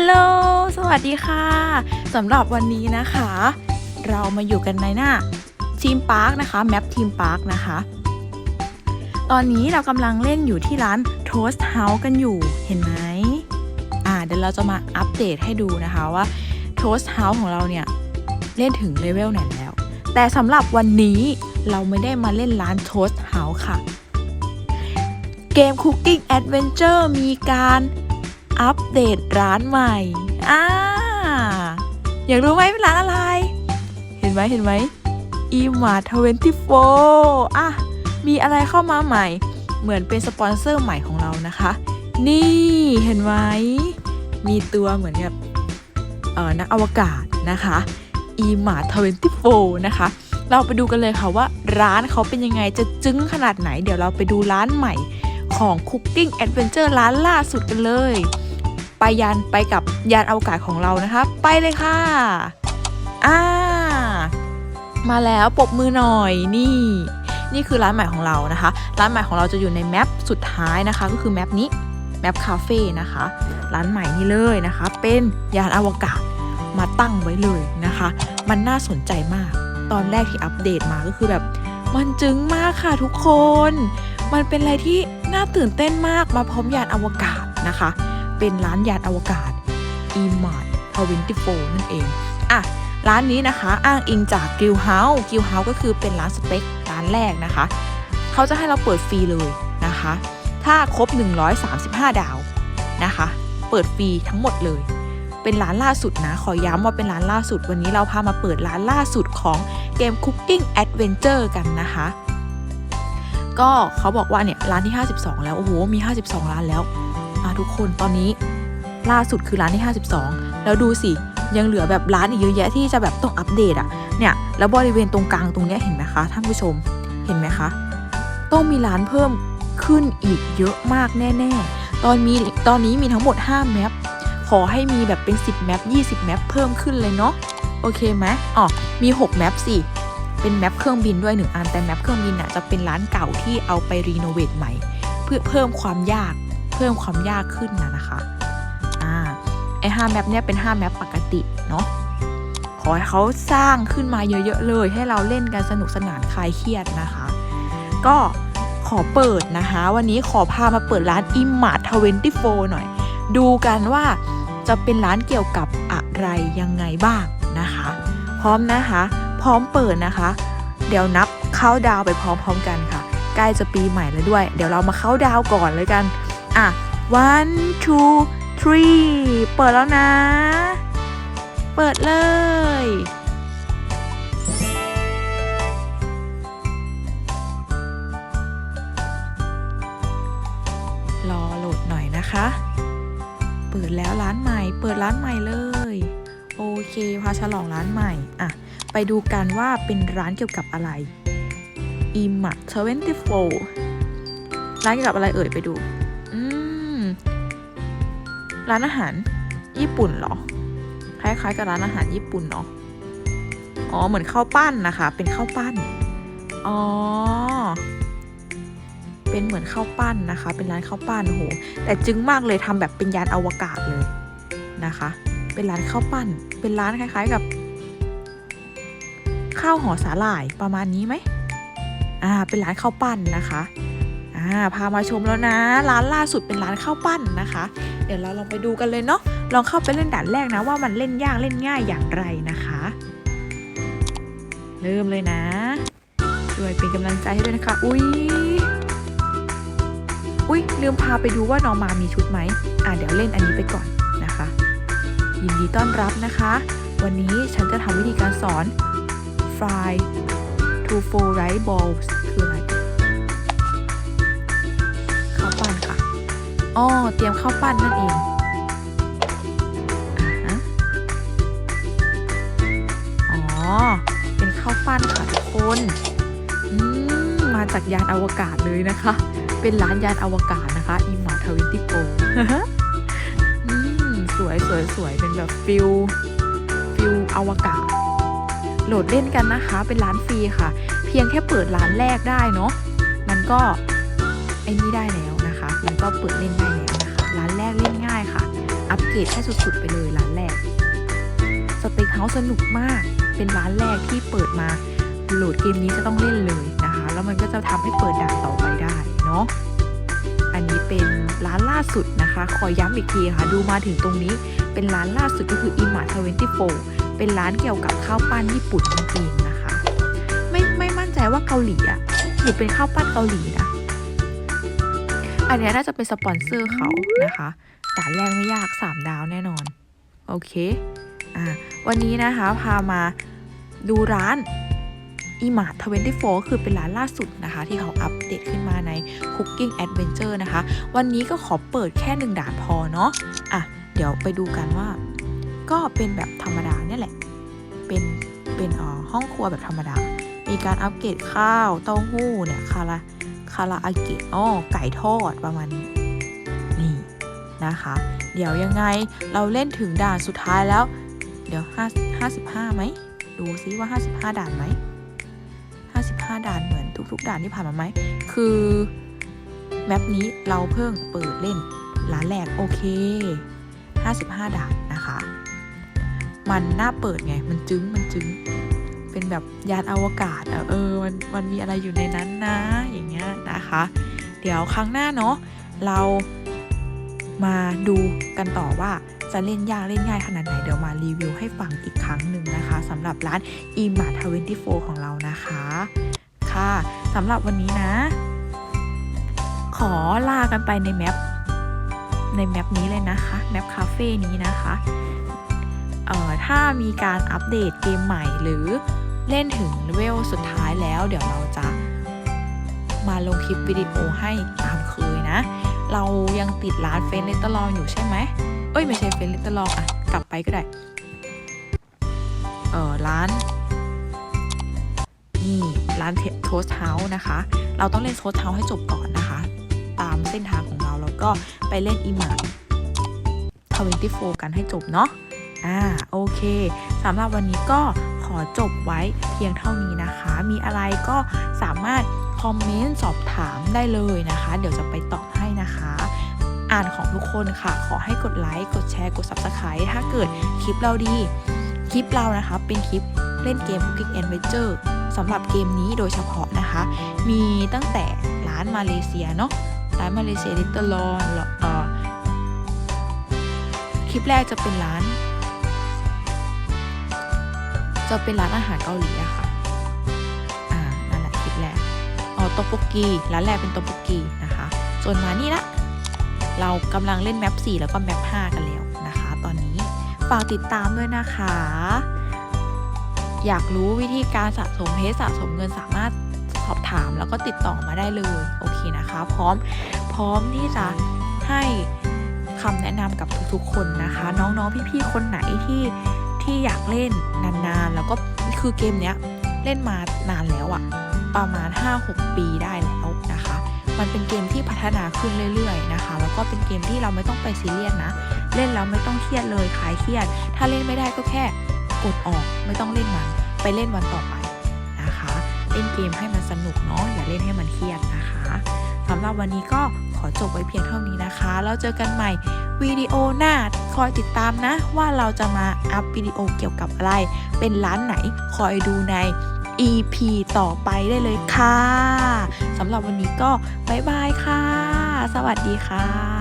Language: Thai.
ฮัลโหลสวัสดีค่ะสำหรับวันนี้นะคะ เรามาอยู่กันในหน้าทีมพาร์คนะคะแมปทีมพาร์คนะคะ ตอนนี้เรากำลังเล่นอยู่ที่ร้าน Toast House กันอยู่เห็นไหมอ่าเดี๋ยวเราจะมาอัปเดตให้ดูนะคะว่า Toast House ของเราเนี่ย เล่นถึงเลเวลไหนแล้ว แต่สำหรับวันนี้เราไม่ได้มาเล่นร้าน Toast House ค่ะ เกม Cooking Adventure มีการ อัปเดตร้านใหม่ อ่า อยากรู้ไหมเป็นร้านอะไร เห็นไหมเห็นไหม e m a r t 24อะ มีอะไรเข้ามาใหม่ เหมือนเป็นสปอนเซอร์ใหม่ของเรานะคะ นี่เห็นไหม มีตัวเหมือนแบบเอ่อนักอวกาศนะคะ e m a r t 24นะคะ เราไปดูกันเลยค่ะว่าร้านเขาเป็นยังไงจะจึ้งขนาดไหน เดี๋ยวเราไปดูร้านใหม่ของ Cooking Adventure ร้านล่าสุดกันเลย ไปยานไปกับยานอวกาศของเรานะคะไปเลยค่ะอ่ามาแล้วปบมือหน่อยนี่ นี่คือร้านใหม่ของเรานะคะ ร้านใหม่ของเราจะอยู่ในแมปสุดท้ายนะคะ ก็คือแมปนี้แมปคาเฟ่นะคะ ร้านใหม่นี่เลยนะคะ เป็นยานอวกาศมาตั้งไว้เลยนะคะ มันน่าสนใจมาก ตอนแรกที่อัปเดตมาก็คือแบบมันจึ้งมากค่ะทุกคน มันเป็นอะไรที่น่าตื่นเต้นมากมาพร้อมยานอวกาศนะคะ เป็นร้านยานอวกาศ e m a r t 24นั่นเอง อะ ร้านนี้นะคะอ้างอิงจาก g r i l l House g r i l l House ก็คือเป็นร้านสเต็กร้านแรกนะคะ เขาจะให้เราเปิดฟรีเลยนะคะ ถ้าครบ 135 ดาวนะคะ เปิดฟรีทั้งหมดเลย เป็นร้านล่าสุดนะ ขอย้ำว่าเป็นร้านล่าสุด วันนี้เราพามาเปิดร้านล่าสุดของเกม Cooking Adventure กันนะคะ ก็เขาบอกว่าเนี่ยร้านที่ 52 แล้ว โอ้โห มี 52 ร้านแล้ว อะทุกคนตอนนี้ล่าสุดคือร้านที่ 52 แล้วดูสิยังเหลือแบบร้านอีกเยอะแยะที่จะแบบต้องอัปเดตอะเนี่ยแล้วบริเวณตรงกลางตรงเนี้ยเห็นไหมคะท่านผู้ชมเห็นไหมคะ ต้องมีร้านเพิ่มขึ้นอีกเยอะมากแน่ ๆ ตอนมีตอนนี้มีทั้งหมด 5 แมปขอให้มีแบบเป็น 10 แมป 20 แมปเพิ่มขึ้นเลยเนาะโอเคไหมอ๋อมี 6 แมปสิเป็นแมปเครื่องบินด้วยหนึ่งอันแต่แมปเครื่องบินน่ะจะเป็นร้านเก่าที่เอาไปรีโนเวทใหม่ เพื่อเพิ่มความยาก พิ่มความยากขึ้นนะนะคะอ่าไอห้าแมปเนี้ยเป็น5แมปปกติเนาะขอให้เขาสร้างขึ้นมาเยอะๆเลย ให้เราเล่นกันสนุกสนานคลายเครียดนะคะ ก็ขอเปิดนะคะ วันนี้ขอพามาเปิดร้าน i m m a r t 24หน่อย ดูกันว่าจะเป็นร้านเกี่ยวกับอะไรยังไงบ้างนะคะ พร้อมนะคะ พร้อมเปิดนะคะ เดี๋ยวนับเข้าดาวไปพร้อมๆกันค่ะ ใกล้จะปีใหม่แล้วด้วย เดี๋ยวเรามาเข้าดาวก่อนเลยกัน อะ one two three เปิดแล้วนะ เปิดเลย รอโหลดหน่อยนะคะ เปิดแล้วร้านใหม่ เปิดร้านใหม่เลย โอเค พาฉลองร้านใหม่ อะ ไปดูกันว่าเป็นร้านเกี่ยวกับอะไร i m a 24ร้านเกี่ยวกับอะไรเอ่ยไปดู ร้านอาหารญี่ปุ่นเหรอ คล้ายๆกับร้านอาหารญี่ปุ่นเนาะ อ๋อ เหมือนข้าวปั้นนะคะ เป็นข้าวปั้น อ๋อ เป็นเหมือนข้าวปั้นนะคะ เป็นร้านข้าวปั้นโห แต่จึงมากเลยทำแบบเป็นยานอวกาศเลยนะคะ เป็นร้านข้าวปั้น เป็นร้านคล้าย ๆกับ ข้าวห่อสาหร่ายประมาณนี้ไหมอ่า เป็นร้านข้าวปั้นนะคะ พามาชมแล้วนะ ร้านล่าสุดเป็นร้านข้าวปั้นนะคะ เดี๋ยวเราลองไปดูกันเลยเนาะลองเข้าไปเล่นด่านแรกนะว่ามันเล่นยากเล่นง่ายอย่างไรนะคะ เริ่มเลยนะช่วยเป็นกำลังใจให้ด้วยนะคะ อุ้ยอุ้ยลืมพาไปดูว่าน้องมามีชุดไหมอะเดี๋ยวเล่นอันนี้ไปก่อนนะคะ ยินดีต้อนรับนะคะ วันนี้ฉันจะทำวิธีการสอน fry to four rice balls คืออะไร อ๋อเตรียมข้าวปั้นนั่นเองอ๋อ เป็นข้าวปั้นค่ะทุกคนมมาจากยานอวกาศเลยนะคะ เป็นร้านยานอวกาศนะคะอิมาทวินติโปอืมสวยสวยสวยเป็นแบบฟิลฟิลอวกาศ โหลดเล่นกันนะคะ เป็นร้านฟรีค่ะ เพียงแค่เปิดร้านแรกได้เนาะมันก็ไอ้นี่ได้แล้ว มันก็เปิดเล่นได้แล้วนะคะ ร้านแรกเล่นง่ายค่ะ อัปเกรดให้สุดๆไปเลยร้านแรก สเต็กเฮาส์สนุกมาก เป็นร้านแรกที่เปิดมาโหลดเกมนี้จะต้องเล่นเลยนะคะ แล้วมันก็จะทำให้เปิดด่านต่อไปได้เนาะ อันนี้เป็นร้านล่าสุดนะคะ ขอย้ำอีกทีค่ะ ดูมาถึงตรงนี้ เป็นร้านล่าสุดก็คือ i m a 24เป็นร้านเกี่ยวกับข้าวปั้นญี่ปุ่นนั่นเองนะคะ ไม่ไม่มั่นใจว่าเกาหลีอะหรือเป็นข้าวปั้นเกาหลีนะ อันนี้น่าจะเป็นสปอนเซอร์เขานะคะด่านแรกไม่ยาก 3 ดาวแน่นอน โอเค อ่า วันนี้นะคะ พามาดูร้าน e m a r t 24คือเป็นร้านล่าสุดนะคะ ที่เขาอัปเดตขึ้นมาใน Cooking Adventure นะคะ วันนี้ก็ขอเปิดแค่หนึ่งด่านพอเนาะ อะ เดี๋ยวไปดูกันว่า ก็เป็นแบบธรรมดาเนี่ยแหละ เป็นเป็นอ่อห้องครัวแบบธรรมดา มีการอัปเกรดข้าวเต้าหู้เนี่ยคาราคาราอาเกะอ๋อไก่ทอดประมาณนี้นี่นะคะ เดี๋ยวยังไงเราเล่นถึงด่านสุดท้ายแล้ว เดี๋ยว5 55ไหมดูซิว่า 55 ด่านไหม55 ด่านเหมือนทุก ๆ ด่านที่ผ่านมาไหม คือแมปนี้เราเพิ่งเปิดเล่นร้านแรกโอเค 55 ด่านนะคะ มันน่าเปิดไง มันจึ้ง มันจึ้ง เป็นแบบยานอวกาศอะเออมันมันมีอะไรอยู่ในนั้นนะอย่างเงี้ยนะคะ เดี๋ยวครั้งหน้าเนาะเรามาดูกันต่อว่าจะเล่นยากเล่นง่ายขนาดไหนเดี๋ยวมารีวิวให้ฟังอีกครั้งหนึ่งนะคะสำหรับร้าน e m a r t 24ของเรานะคะ ค่ะสำหรับวันนี้นะ ขอลากันไปในแมปในแมปนี้เลยนะคะแมปคาเฟ่นี้นะคะเอ่อถ้ามีการอัปเดตเกมใหม่หรือ เล่นถึงเลเวลสุดท้ายแล้ว เดี๋ยวเราจะมาลงคลิปวิดีโอให้ตามเคยนะ เรายังติดร้านเฟนเลตลองอยู่ใช่ไหมเอ้ยไม่ใช่เฟนเลตลองอะกลับไปก็ได้ เออร้านนี่ร้านโทสเฮาส์นะคะ เราต้องเล่นโทสเฮาส์ให้จบก่อนนะคะ ตามเส้นทางของเราแล้วก็ไปเล่นอีมา24กันให้จบเนาะ อ่า โอเคสำหรับวันนี้ก็ อจบไว้เพียงเท่านี้นะคะ มีอะไรก็สามารถคอมเมนต์สอบถามได้เลยนะคะ เดี๋ยวจะไปตอบให้นะคะ อ่านของทุกคนค่ะ ขอให้กดไลค์ กดแชร์ กด Subscribe ถ้าเกิดคลิปเราดี คลิปเรานะคะ เป็นคลิปเล่นเกม Cooking Adventure สำหรับเกมนี้โดยเฉพาะนะคะ มีตั้งแต่ร้านมาเลเซียเนาะ ร้านมาเลเซียลิตเติ้ลลอนคลิปแรกจะเป็นร้าน จะเป็นร้านอาหารเกาหลีอะค่ะ อ่า นั่นแหละคลิปแรกอ๋อโตโปกีร้านแรกเป็นโตโปกีนะคะ ส่วนมานี่ละ เรากำลังเล่นแมป4แล้วก็แมป5กันแล้วนะคะ ตอนนี้ ฝากติดตามด้วยนะคะ อยากรู้วิธีการสะสมเพชรสะสมเงินสามารถสอบถามแล้วก็ติดต่อมาได้เลย โอเคนะคะ พร้อม พร้อมที่จะให้คำแนะนำกับทุกๆ คนนะคะ น้องๆ พี่ๆ คนไหนที่ ที่อยากเล่นนานๆ แล้วก็คือเกมเนี้ยเล่นมานานแล้วอะประมาณ 5-6 ปีได้แล้วนะคะ มันเป็นเกมที่พัฒนาขึ้นเรื่อยๆนะคะ แล้วก็เป็นเกมที่เราไม่ต้องไปซีเรียสนะ เล่นแล้วไม่ต้องเครียดเลยคลายเครียด ถ้าเล่นไม่ได้ก็แค่กดออกไม่ต้องเล่นมันไปเล่นวันต่อไปนะคะ เล่นเกมให้มันสนุกเนาะอย่าเล่นให้มันเครียดนะคะ สำหรับวันนี้ก็ขอจบไว้เพียงเท่านี้นะคะ แล้วเจอกันใหม่วิดีโอหน้าคอยติดตามนะ ว่าเราจะมาอัพวิดีโอเกี่ยวกับอะไร เป็นร้านไหนคอยดูใน EP ต่อไปได้เลยค่ะสำหรับวันนี้ก็บ๊ายบายค่ะ สวัสดีค่ะ